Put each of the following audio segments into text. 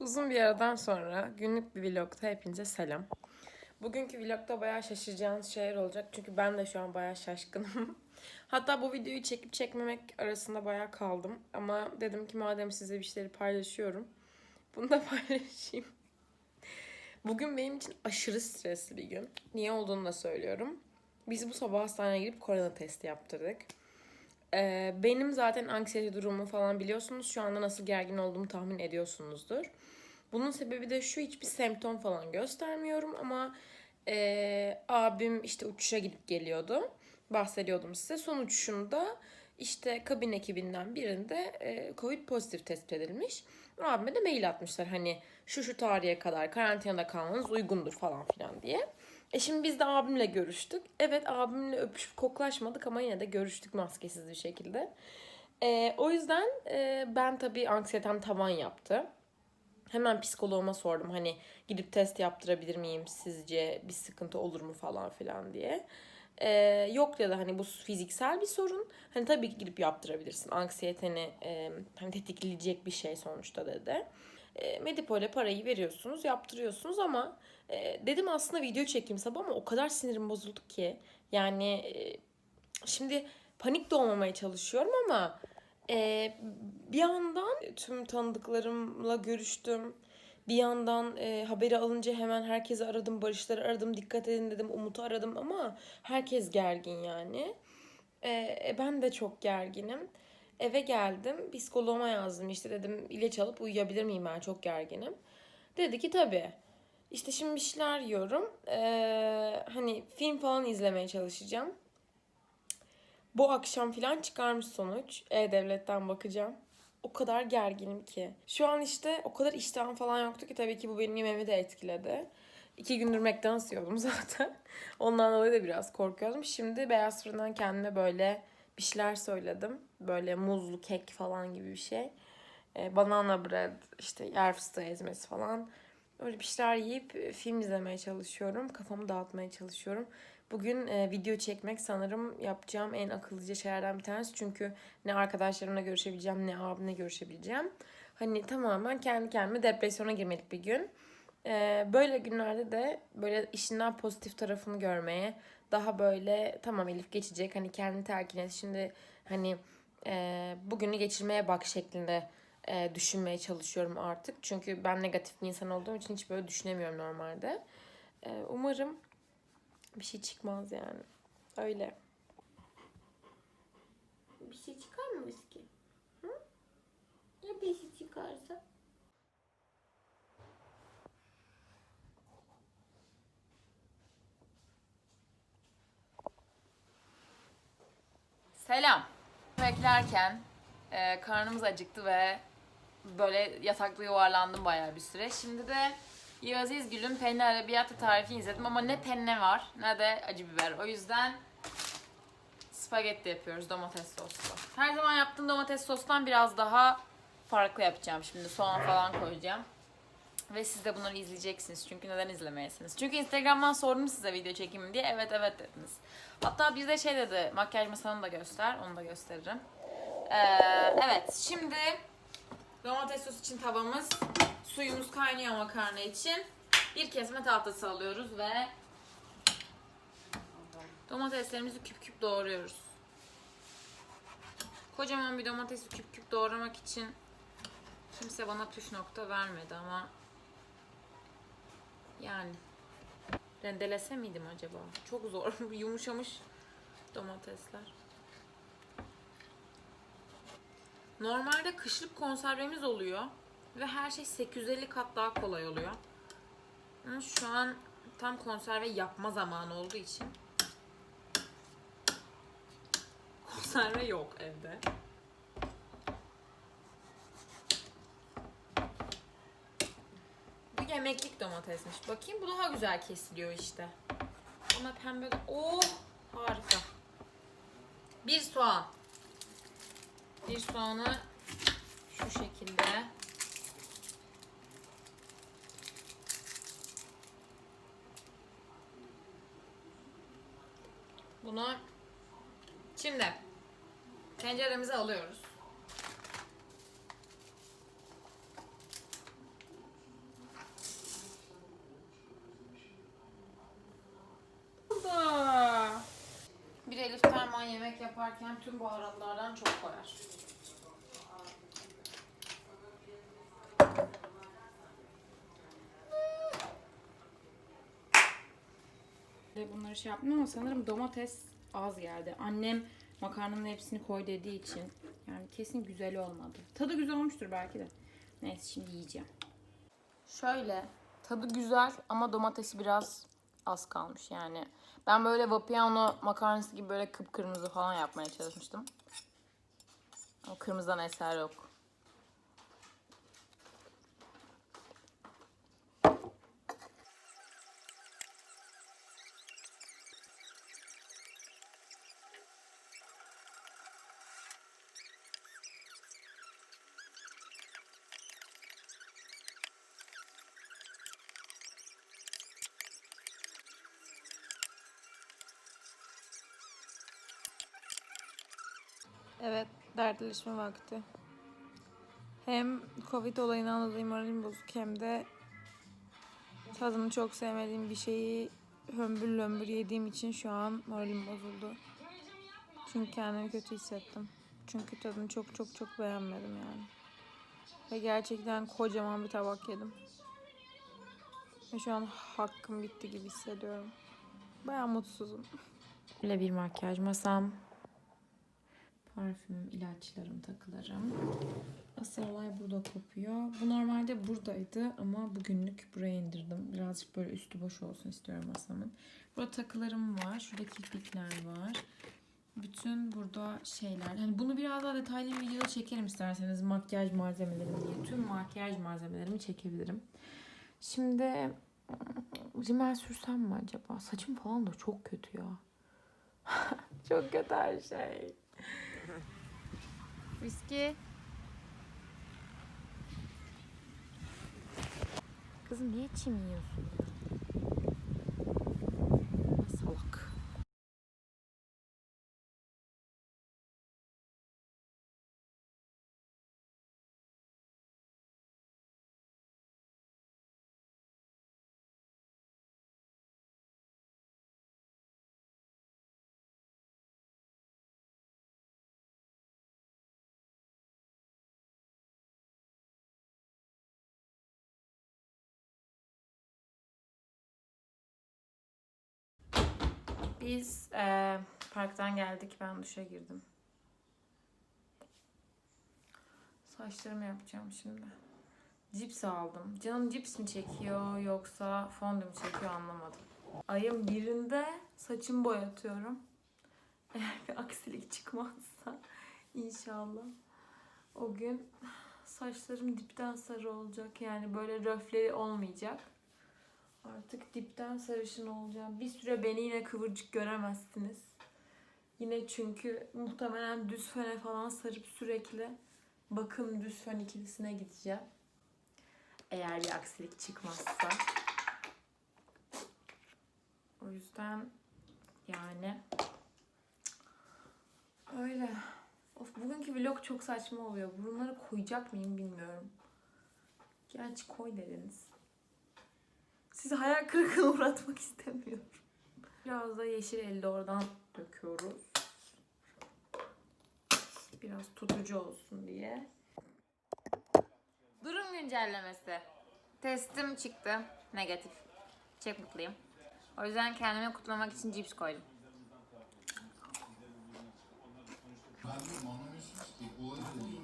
Uzun bir aradan sonra günlük bir vlogta hepinize selam. Bugünkü vlogda bayağı şaşıracağınız şeyler olacak. Çünkü ben de şu an bayağı şaşkınım. Hatta bu videoyu çekip çekmemek arasında bayağı kaldım. Ama dedim ki madem size bir şeyleri paylaşıyorum. Bunu da paylaşayım. Bugün benim için aşırı stresli bir gün. Niye olduğunu da söylüyorum. Biz bu sabah hastaneye gidip korona testi yaptırdık. Ee, benim zaten anksiyete durumu falan biliyorsunuz. Şu anda nasıl gergin olduğumu tahmin ediyorsunuzdur. Bunun sebebi de şu hiçbir semptom falan göstermiyorum ama e, abim işte uçuşa gidip geliyordu. Bahsediyordum size. Son uçuşunda işte kabin ekibinden birinde e, Covid pozitif tespit edilmiş. Abime de mail atmışlar hani şu şu tarihe kadar karantinada kalmanız uygundur falan filan diye. E şimdi biz de abimle görüştük. Evet abimle öpüşüp koklaşmadık ama yine de görüştük maskesiz bir şekilde. E, o yüzden e, ben tabii anksiyetem tavan yaptı. Hemen psikoloğuma sordum hani gidip test yaptırabilir miyim sizce bir sıkıntı olur mu falan filan diye. Ee, yok da hani bu fiziksel bir sorun. Hani tabii ki gidip yaptırabilirsin. Anksiyeteni e, hani tetikleyecek bir şey sonuçta dedi. E, Medipol'e parayı veriyorsunuz, yaptırıyorsunuz ama e, dedim aslında video çekeyim sabah ama o kadar sinirim bozuldu ki. Yani e, şimdi panik de olmamaya çalışıyorum ama e, bir yandan tüm tanıdıklarımla görüştüm. Bir yandan e, haberi alınca hemen herkesi aradım, Barışları aradım, dikkat edin dedim, Umut'u aradım ama herkes gergin yani. E, e, ben de çok gerginim. Eve geldim, psikoloğuma yazdım işte dedim ilaç alıp uyuyabilir miyim ben çok gerginim. Dedi ki tabii. İşte şimdi bir şeyler yiyorum. E, hani film falan izlemeye çalışacağım. Bu akşam falan çıkarmış sonuç. E-Devlet'ten bakacağım. O kadar gerginim ki. Şu an işte o kadar iştahım falan yoktu ki tabii ki bu benim yemeğimi de etkiledi. İki gündür McDonald's yiyordum zaten. Ondan dolayı da biraz korkuyordum. Şimdi beyaz fırından kendime böyle bir şeyler söyledim. Böyle muzlu kek falan gibi bir şey. Ee, banana bread, işte yer fıstığı ezmesi falan. Öyle bir şeyler yiyip e, film izlemeye çalışıyorum. Kafamı dağıtmaya çalışıyorum. Bugün e, video çekmek sanırım yapacağım en akıllıca şeylerden bir tanesi. Çünkü ne arkadaşlarımla görüşebileceğim ne abimle görüşebileceğim. Hani tamamen kendi kendime depresyona girmelik bir gün. E, böyle günlerde de böyle işinden pozitif tarafını görmeye daha böyle tamam Elif geçecek hani kendini telkin et. Şimdi hani e, bugünü geçirmeye bak şeklinde e, düşünmeye çalışıyorum artık. Çünkü ben negatif bir insan olduğum için hiç böyle düşünemiyorum normalde. E, umarım bir şey çıkmaz yani. Öyle. Bir şey çıkar mı viski? Hı? Ya bir şey çıkarsa? Selam. Beklerken e, karnımız acıktı ve böyle yatakta yuvarlandım bayağı bir süre. Şimdi de Yağız İzgül'ün penne arabiyata tarifi izledim ama ne penne var ne de acı biber. O yüzden spagetti yapıyoruz domates soslu. Her zaman yaptığım domates sostan biraz daha farklı yapacağım şimdi. Soğan falan koyacağım. Ve siz de bunları izleyeceksiniz. Çünkü neden izlemeyesiniz? Çünkü Instagram'dan sordum size video çekeyim diye. Evet evet dediniz. Hatta bir şey dedi. Makyaj masanı da göster. Onu da gösteririm. Ee, evet şimdi domates sos için tavamız. Suyumuz kaynıyor makarna için. Bir kesme tahtası alıyoruz ve domateslerimizi küp küp doğruyoruz. Kocaman bir domatesi küp küp doğramak için kimse bana püf nokta vermedi ama yani rendelese miydim acaba? Çok zor. Yumuşamış domatesler. Normalde kışlık konservemiz oluyor ve her şey 850 kat daha kolay oluyor. Ama şu an tam konserve yapma zamanı olduğu için konserve yok evde. Bu yemeklik domatesmiş. Bakayım bu daha güzel kesiliyor işte. Ama pembe de... Oh harika. Bir soğan. Bir soğanı şu şekilde Bunu şimdi tenceremize alıyoruz. Yaparken tüm baharatlardan çok koyar. Bunları şey yaptım ama sanırım domates az geldi. Annem makarnanın hepsini koy dediği için yani kesin güzel olmadı. Tadı güzel olmuştur belki de. Neyse şimdi yiyeceğim. Şöyle tadı güzel ama domatesi biraz az kalmış yani. Ben böyle Vapiano makarnası gibi böyle kıpkırmızı falan yapmaya çalışmıştım. Ama kırmızıdan eser yok. Evet, dertleşme vakti. Hem Covid olayından dolayı moralim bozuk hem de tadını çok sevmediğim bir şeyi hömbür lömbür yediğim için şu an moralim bozuldu. Çünkü kendimi kötü hissettim. Çünkü tadını çok çok çok beğenmedim yani. Ve gerçekten kocaman bir tabak yedim. Ve şu an hakkım bitti gibi hissediyorum. Baya mutsuzum. Böyle bir makyaj masam. Parfüm, ilaçlarım, takılarım. Asıl olay burada kopuyor. Bu normalde buradaydı ama bugünlük buraya indirdim. Birazcık böyle üstü boş olsun istiyorum masamın. Burada takılarım var. Şurada kirpikler var. Bütün burada şeyler. Hani bunu biraz daha detaylı bir videoda çekerim isterseniz. Makyaj malzemelerim diye. Tüm makyaj malzemelerimi çekebilirim. Şimdi rimel sürsem mi acaba? Saçım falan da çok kötü ya. çok kötü her şey. Viski. Kızım niye çim yiyorsun? Salak. Biz eee, parktan geldik. Ben duşa girdim. Saçlarımı yapacağım şimdi. Cips aldım. Canım cips mi çekiyor yoksa fondü mü çekiyor anlamadım. Ayın birinde saçımı boyatıyorum. Eğer bir aksilik çıkmazsa inşallah o gün saçlarım dipten sarı olacak. Yani böyle röfleri olmayacak. Artık dipten sarışın olacağım. Bir süre beni yine kıvırcık göremezsiniz. Yine çünkü muhtemelen düz föne falan sarıp sürekli bakım düz fön ikilisine gideceğim. Eğer bir aksilik çıkmazsa. O yüzden yani öyle. Of bugünkü vlog çok saçma oluyor. Bunları koyacak mıyım bilmiyorum. Gerçi koy dediniz. Sizi hayal kırıklığına uğratmak istemiyorum. Biraz da yeşil elde oradan döküyoruz. Biraz tutucu olsun diye. Durum güncellemesi. Testim çıktı. Negatif. Çok mutluyum. O yüzden kendimi kutlamak için cips koydum. Ben de anlamıyorsunuz ki. Olabilir.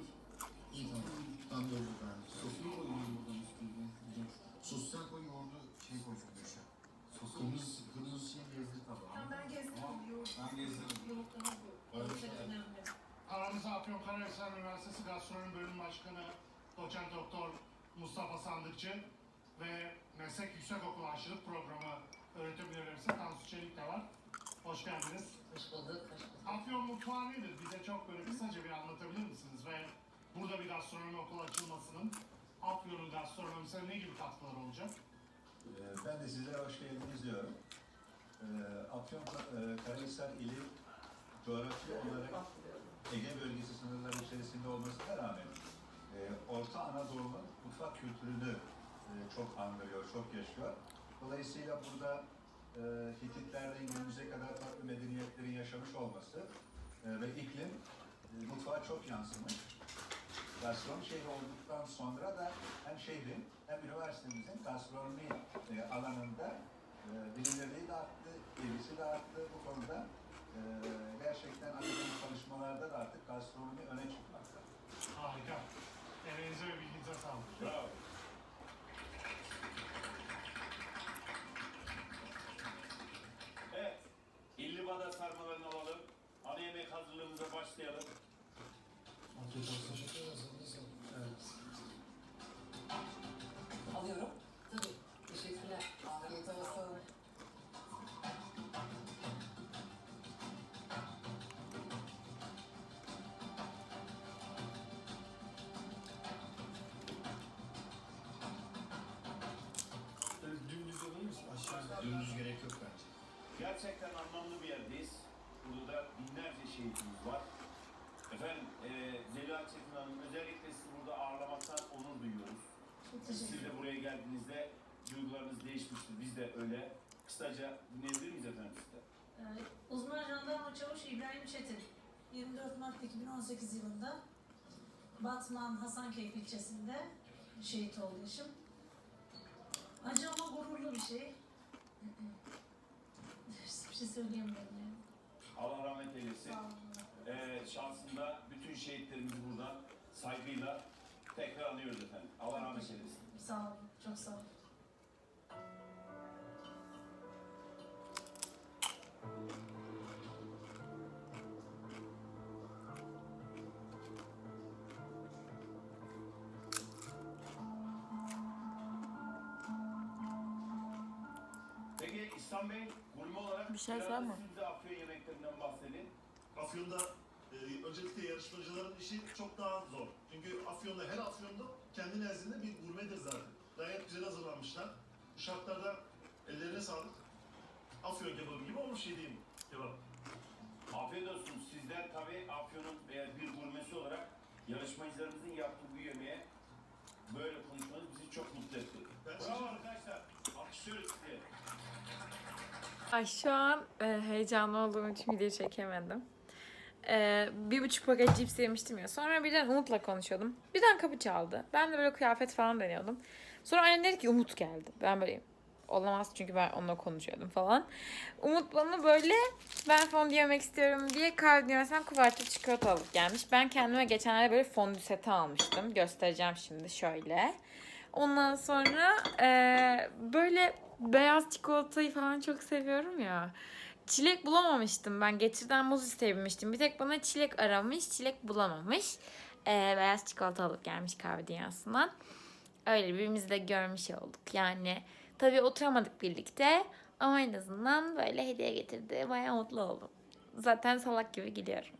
İyi tamam. Ben de öyle Aramızda Afyon Karahisar Üniversitesi Gastronomi Bölüm Başkanı Doçent Doktor Mustafa Sandıkçı ve Meslek Yüksekokulu Aşçılık Programı öğretim görevlisi Tansu Çelik de var. Hoş geldiniz. Hoş bulduk, hoş bulduk. Afyon mutfağı nedir? Bize çok böyle kısaca bir anlatabilir misiniz? Ve burada bir gastronomi okulu açılmasının Afyon'un gastronomisine ne gibi katkıları olacak? Ee, Ben de sizlere hoş geldiniz diyorum. Ee, Afyon e, Karahisar ili coğrafi olarak Ege bölgesi sınırları içerisinde olmasına rağmen e, Orta Anadolu'nun mutfak kültürünü e, çok andırıyor, çok yaşıyor. Dolayısıyla burada e, Hititlerden günümüze kadar farklı medeniyetlerin yaşamış olması e, ve iklim e, mutfağa çok yansımış. Gastronomi şehri olduktan sonra da hem şehrin hem üniversitemizin gastronomi e, alanında e, bilinirliği de arttı, ilgisi de arttı bu konuda. E, gerçekten akademik çalışmalarda da artık gastronomi öne çıkmakta. Harika. Emeğinize ve bilginize sağlık. Bravo. Evet. İllibada sarmalarını alalım. Ana yemek hazırlığımıza başlayalım. Afiyet olsun. Teşekkür ederiz. Gerçekten anlamlı bir yerdeyiz. Burada da binlerce şehitimiz var. Efendim, e, Zeliha Çetin Hanım özellikle sizi burada ağırlamaktan onur duyuyoruz. Siz de buraya geldiğinizde duygularınız değişmiştir. Biz de öyle. Kısaca dinleyebilir miyiz efendim sizden? Ee, Uzman jandarma çavuş İbrahim Çetin. 24 Mart 2018 yılında Batman Hasankeyf ilçesinde şehit oldu eşim. Acı ama gururlu bir şey. Şey söyleyemiyorum yani. Allah rahmet eylesin. Sağ olun. Ee, şansında bütün şehitlerimizi buradan saygıyla tekrar anıyoruz efendim. Allah rahmet eylesin. Sağ olun. Çok sağ olun. Peki İhsan Bey, Bir şey biraz da sorma. siz de Afyon yemeklerinden bahsedin. Afyon'da e, öncelikle yarışmacıların işi çok daha zor. Çünkü Afyon'da her Afyon'da kendi nezdinde bir gurmedir zaten. Gayet güzel hazırlanmışlar. Bu şartlarda ellerine sağlık. Afyon kebabı gibi olmuş yediğim kebap. Afiyet olsun. Sizler tabii Afyon'un veya bir gurmesi olarak yarışmacılarımızın yaptığı bu yemeğe böyle konuşmanız bizi çok mutlu etti. Ben Bravo arkadaşlar. Alkışlıyoruz. Ay şu an e, heyecanlı olduğum için video çekemedim. E, bir buçuk paket cips yemiştim ya. Sonra birden Umut'la konuşuyordum. Birden kapı çaldı. Ben de böyle kıyafet falan deniyordum. Sonra annem dedi ki Umut geldi. Ben böyle olamaz çünkü ben onunla konuşuyordum falan. Umut bana böyle ben fondü yemek istiyorum diye dünyasından kuvertli çikolata alıp gelmiş. Ben kendime geçenlerde böyle fondü seti almıştım. Göstereceğim şimdi şöyle. Ondan sonra e, böyle beyaz çikolatayı falan çok seviyorum ya. Çilek bulamamıştım ben. Getirden muz isteyebilmiştim. Bir tek bana çilek aramış, çilek bulamamış. E, beyaz çikolata alıp gelmiş kahve dünyasından. Öyle birbirimizi de görmüş olduk. Yani tabii oturamadık birlikte ama en azından böyle hediye getirdi. Bayağı mutlu oldum. Zaten salak gibi gidiyorum.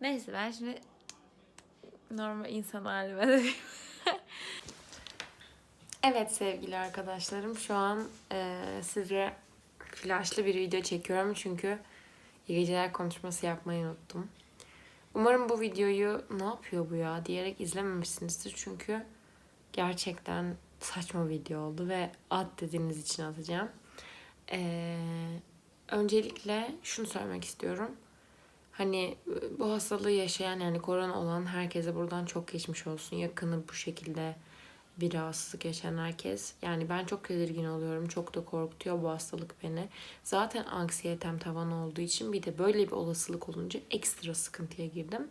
Neyse ben şimdi normal insan halime. Evet sevgili arkadaşlarım şu an e, size flashlı bir video çekiyorum çünkü iyi geceler konuşması yapmayı unuttum. Umarım bu videoyu ne yapıyor bu ya diyerek izlememişsinizdir çünkü gerçekten saçma video oldu ve at dediğiniz için atacağım. E, öncelikle şunu söylemek istiyorum. Hani bu hastalığı yaşayan yani korona olan herkese buradan çok geçmiş olsun. Yakını bu şekilde bir rahatsızlık yaşayan herkes. Yani ben çok tedirgin oluyorum. Çok da korkutuyor bu hastalık beni. Zaten anksiyetem tavan olduğu için bir de böyle bir olasılık olunca ekstra sıkıntıya girdim.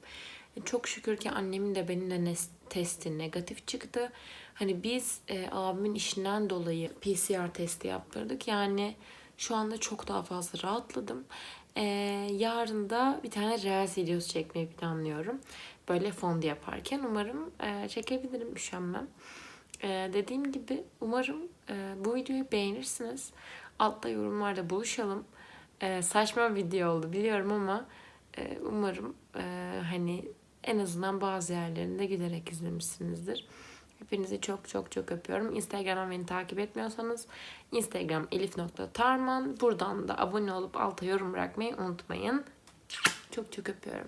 Çok şükür ki annemin de benim de testi negatif çıktı. Hani biz e, abimin işinden dolayı PCR testi yaptırdık. Yani şu anda çok daha fazla rahatladım. E, yarın da bir tane Reels videosu çekmeyi planlıyorum. Böyle fondü yaparken umarım e, çekebilirim, üşenmem. Ee, dediğim gibi umarım e, bu videoyu beğenirsiniz. Altta yorumlarda buluşalım. Ee, saçma bir video oldu biliyorum ama e, umarım e, hani en azından bazı yerlerinde gülerek izlemişsinizdir. Hepinizi çok çok çok öpüyorum. Instagram'dan beni takip etmiyorsanız Instagram elif.tarman. Buradan da abone olup alta yorum bırakmayı unutmayın. Çok çok öpüyorum.